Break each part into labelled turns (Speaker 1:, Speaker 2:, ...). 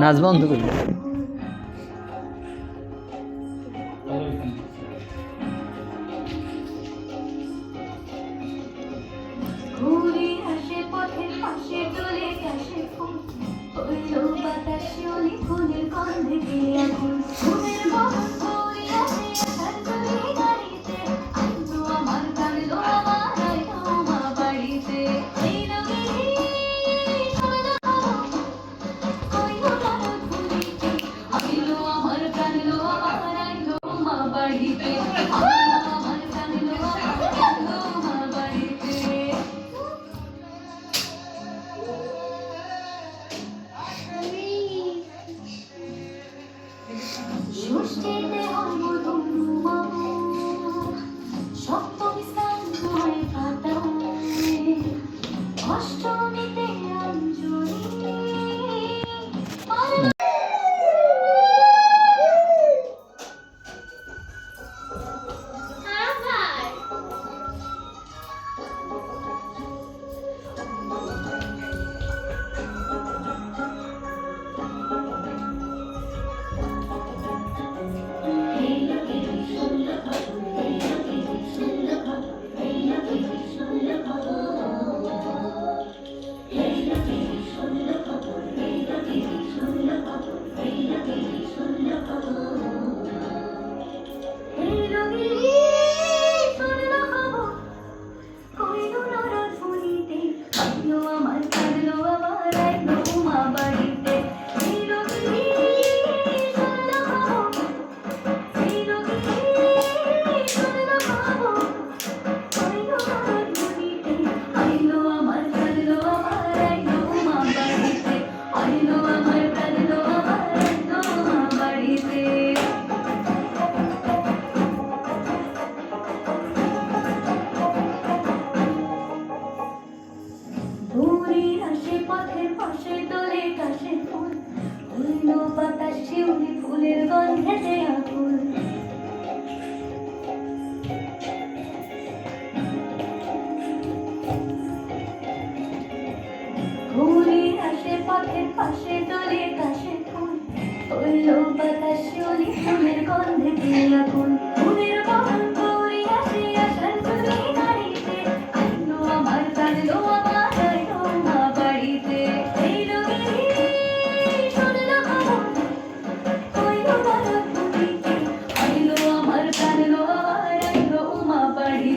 Speaker 1: নাচ বন্ধ করে। পাশে দলে কাশে ফুল। উল্লো বাতাস চলি ফুলের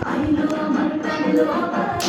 Speaker 1: I know I'm a